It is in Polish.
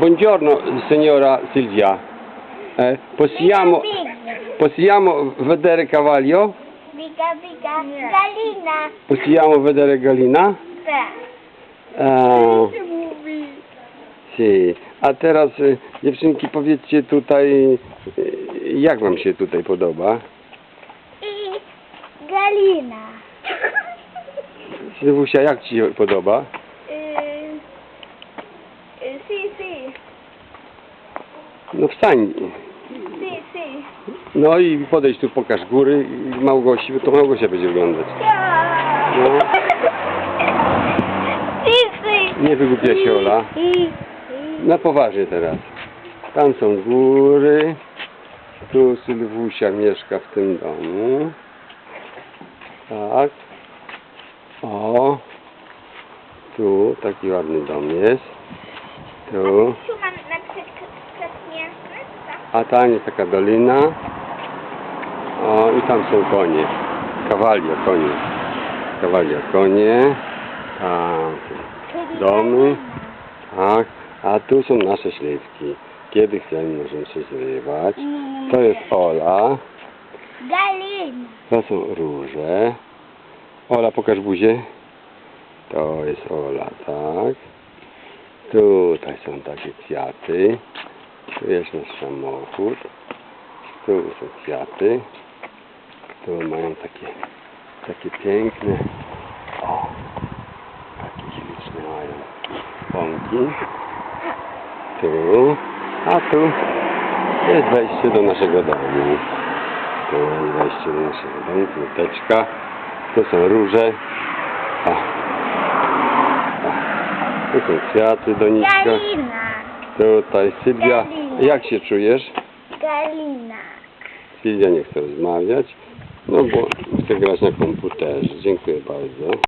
buongiorno signora Silvia. Eh, possiamo, possiamo vedere Cavaglio? Biga, biga, Galina. Possiamo vedere Galina? Tak. Eh, sì. A teraz e, dziewczynki powiedzcie tutaj, e, jak wam się tutaj podoba? I Galina. Sylwusia, jak ci się podoba? Si, si. No wstań. Si, si. No i podejdź tu, pokaż góry i Małgosi, to Małgosia będzie oglądać. No. Si, si. Nie wygłupia się Ola. Na poważnie teraz. Tam są góry. Tu Sylwusia mieszka w tym domu. Tak. O. Tu taki ładny dom jest. Tu. Tu mam tak? A tam jest taka dolina. O, i tam są konie. Kawalia, konie. Kawalia, konie. Tam są domy. Tak. A tu są nasze śliwki. Kiedy chcemy, możemy się zrywać. To jest Ola. Galina. To są róże. Ola, pokaż buzię. To jest Ola, tak. Tutaj są takie kwiaty. Tu jest nasz samochód. Tu są kwiaty. Tu mają takie, takie piękne. O, takie śliczne mają pąki. Tu. A tu jest wejście do naszego domu. Tu jest wejście do naszego domu, furteczka. Tu są róże. O. O. Tu są kwiaty, doniczka. Galina. Tutaj Sylwia. Jak się czujesz? Galina. Sylwia nie chce rozmawiać. No bo chce grać na komputerze. Dziękuję bardzo.